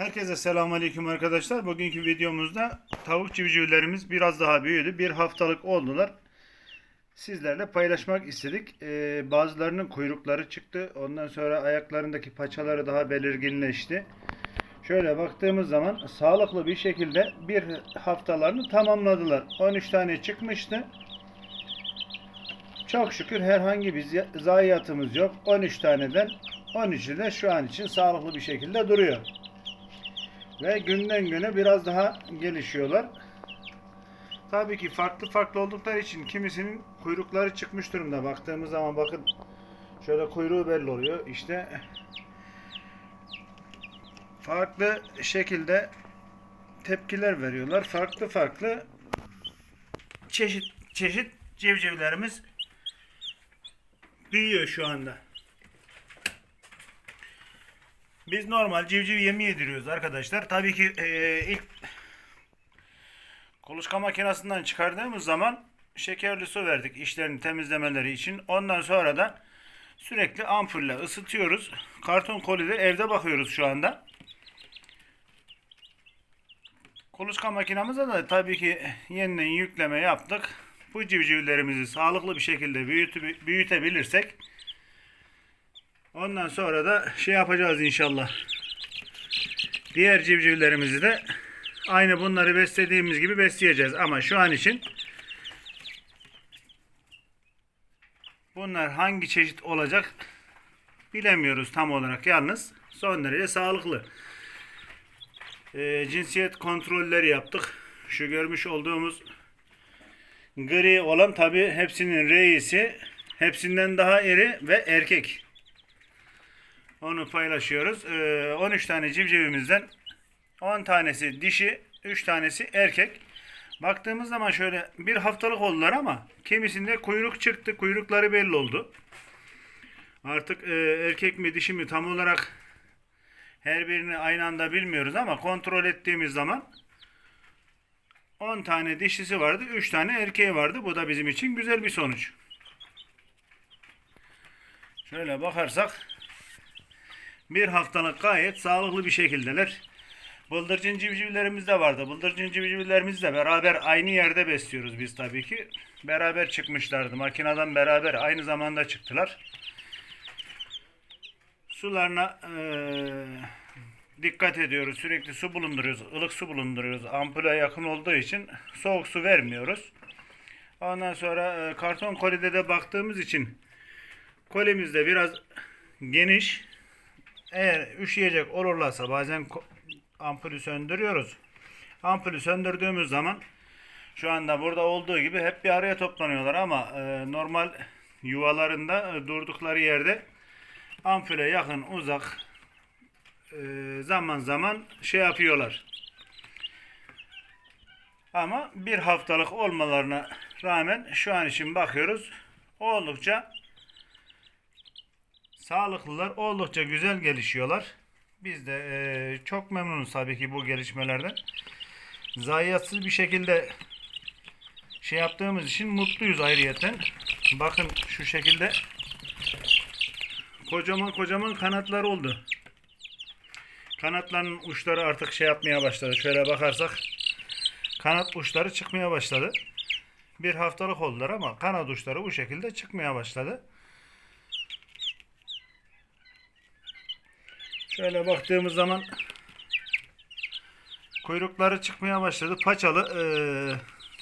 Herkese selamünaleyküm arkadaşlar. Bugünkü videomuzda tavuk civcivlerimiz biraz daha büyüdü. Bir haftalık oldular. Sizlerle paylaşmak istedik. Ee, bazılarının kuyrukları çıktı. Ondan sonra ayaklarındaki paçaları daha belirginleşti. Şöyle baktığımız zaman sağlıklı bir şekilde bir haftalarını tamamladılar. 13 tane çıkmıştı. Çok şükür herhangi bir zayiatımız yok. 13 taneden 13'ü de şu an için sağlıklı bir şekilde duruyor. Ve günden güne biraz daha gelişiyorlar. Tabii ki farklı farklı oldukları için kimisinin kuyrukları çıkmış durumda. Baktığımız zaman bakın şöyle kuyruğu belli oluyor. İşte farklı şekilde tepkiler veriyorlar. Farklı farklı çeşit çeşit civcivlerimiz büyüyor şu anda. Biz normal civciv yemi yediriyoruz arkadaşlar. Tabii ki eee, ilk kuluçka makinesinden çıkardığımız zaman şekerli su verdik işlerini temizlemeleri için. Ondan sonra da sürekli ampulle ısıtıyoruz. Karton kolide evde bakıyoruz şu anda. Kuluçka makinamıza da tabii ki yeniden yükleme yaptık. Bu civcivlerimizi sağlıklı bir şekilde büyütebilirsek Ondan sonra da şey yapacağız inşallah. Diğer civcivlerimizi de aynı bunları beslediğimiz gibi besleyeceğiz. Ama şu an için bunlar hangi çeşit olacak bilemiyoruz tam olarak. Yalnız son derece sağlıklı. Ee, cinsiyet kontrolleri yaptık. Şu görmüş olduğumuz gri olan tabi hepsinin reisi hepsinden daha iri ve erkek. Onu paylaşıyoruz. Ee, 13 tane civcivimizden 10 tanesi dişi, 3 tanesi erkek. Baktığımız zaman şöyle bir haftalık oldular ama kimisinde kuyruk çıktı. Kuyrukları belli oldu. Artık e, erkek mi dişi mi tam olarak her birini aynı anda bilmiyoruz ama kontrol ettiğimiz zaman 10 tane dişisi vardı, 3 tane erkeği vardı. Bu da bizim için güzel bir sonuç. Şöyle bakarsak bir haftalık gayet sağlıklı bir şekildeler. Bıldırcın civcivlerimiz de vardı. Bıldırcın civcivlerimizi de beraber aynı yerde besliyoruz biz tabii ki. Beraber çıkmışlardı. Makineden beraber aynı zamanda çıktılar. Sularına eee, dikkat ediyoruz. Sürekli su bulunduruyoruz. ılık su bulunduruyoruz. Ampule yakın olduğu için soğuk su vermiyoruz. Ondan sonra eee, karton kolide de baktığımız için kolimiz de biraz geniş. Eğer üşüyecek olurlarsa bazen ampulü söndürüyoruz. Ampulü söndürdüğümüz zaman şu anda burada olduğu gibi hep bir araya toplanıyorlar ama e, normal yuvalarında e, durdukları yerde ampule yakın uzak e, zaman zaman şey yapıyorlar. Ama bir haftalık olmalarına rağmen şu an için bakıyoruz oldukça Sağlıklılar oldukça güzel gelişiyorlar. Biz de eee, çok memnunuz tabii ki bu gelişmelerden. Zayiatsız bir şekilde şey yaptığımız için mutluyuz ayrıyeten. Bakın şu şekilde kocaman kocaman kanatlar oldu. Kanatların uçları artık şey yapmaya başladı. Şöyle bakarsak kanat uçları çıkmaya başladı. Bir haftalık oldular ama kanat uçları bu şekilde çıkmaya başladı. Şöyle baktığımız zaman kuyrukları çıkmaya başladı. Paçalı eee,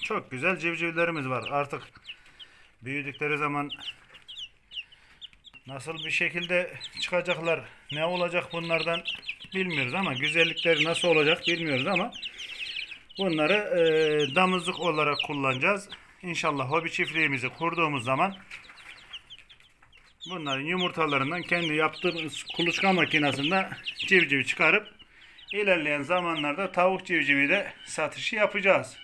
çok güzel civcivlerimiz var. Artık büyüdükleri zaman nasıl bir şekilde çıkacaklar, ne olacak bunlardan bilmiyoruz ama güzellikleri nasıl olacak bilmiyoruz ama bunları eee, damızlık olarak kullanacağız. İnşallah hobi çiftliğimizi kurduğumuz zaman Bunların yumurtalarından kendi yaptığımız kuluçka makinesinde civciv çıkarıp ilerleyen zamanlarda tavuk civcivi de satışı yapacağız.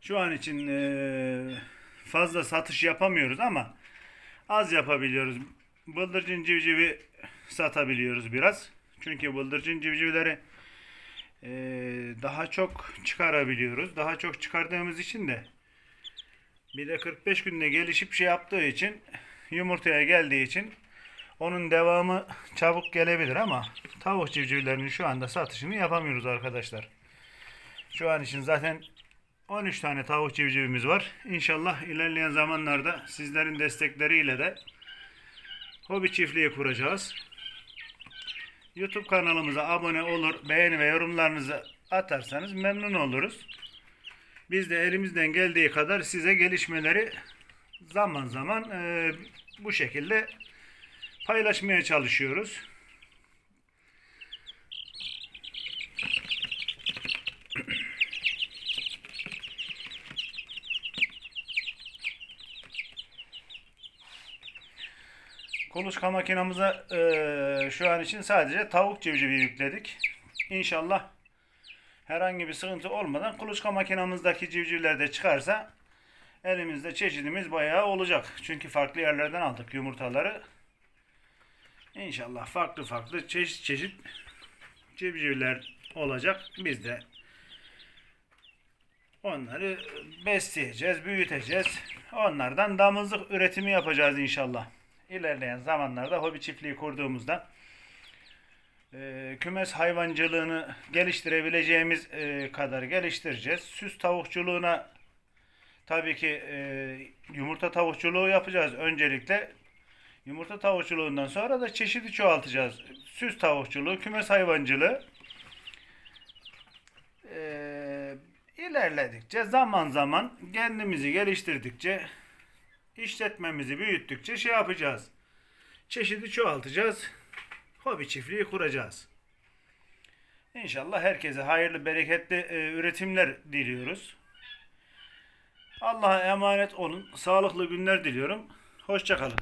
Şu an için eee, fazla satış yapamıyoruz ama az yapabiliyoruz. Bıldırcın civcivi satabiliyoruz biraz. Çünkü bıldırcın civcivleri eee, daha çok çıkarabiliyoruz. Daha çok çıkardığımız için de bir de 45 günde gelişip şey yaptığı için yumurtaya geldiği için Onun devamı çabuk gelebilir ama tavuk civcivlerinin şu anda satışını yapamıyoruz arkadaşlar. Şu an için zaten 13 tane tavuk civcivimiz var. İnşallah ilerleyen zamanlarda sizlerin destekleriyle de hobi çiftliği kuracağız. YouTube kanalımıza abone olur, beğeni ve yorumlarınızı atarsanız memnun oluruz. Biz de elimizden geldiği kadar size gelişmeleri zaman zaman e, bu şekilde paylaşmaya çalışıyoruz. Kuluçka makinamıza e, şu an için sadece tavuk civcivi yükledik. İnşallah herhangi bir sıkıntı olmadan kuluçka makinamızdaki civcivler de çıkarsa elimizde çeşidimiz bayağı olacak. Çünkü farklı yerlerden aldık yumurtaları. İnşallah farklı farklı çeşit çeşit civcivler olacak. Biz de onları besleyeceğiz, büyüteceğiz. Onlardan damızlık üretimi yapacağız inşallah. İlerleyen zamanlarda hobi çiftliği kurduğumuzda e, kümes hayvancılığını geliştirebileceğimiz e, kadar geliştireceğiz. Süs tavukçuluğuna tabii ki e, yumurta tavukçuluğu yapacağız öncelikle. Yumurta tavukçuluğundan sonra da çeşidi çoğaltacağız. Süs tavukçuluğu, kümes hayvancılığı e, ilerledikçe zaman zaman kendimizi geliştirdikçe işletmemizi büyüttükçe şey yapacağız. Çeşidi çoğaltacağız. Hobi çiftliği kuracağız. İnşallah herkese hayırlı, bereketli e, üretimler diliyoruz. Allah'a emanet olun. Sağlıklı günler diliyorum. Hoşçakalın.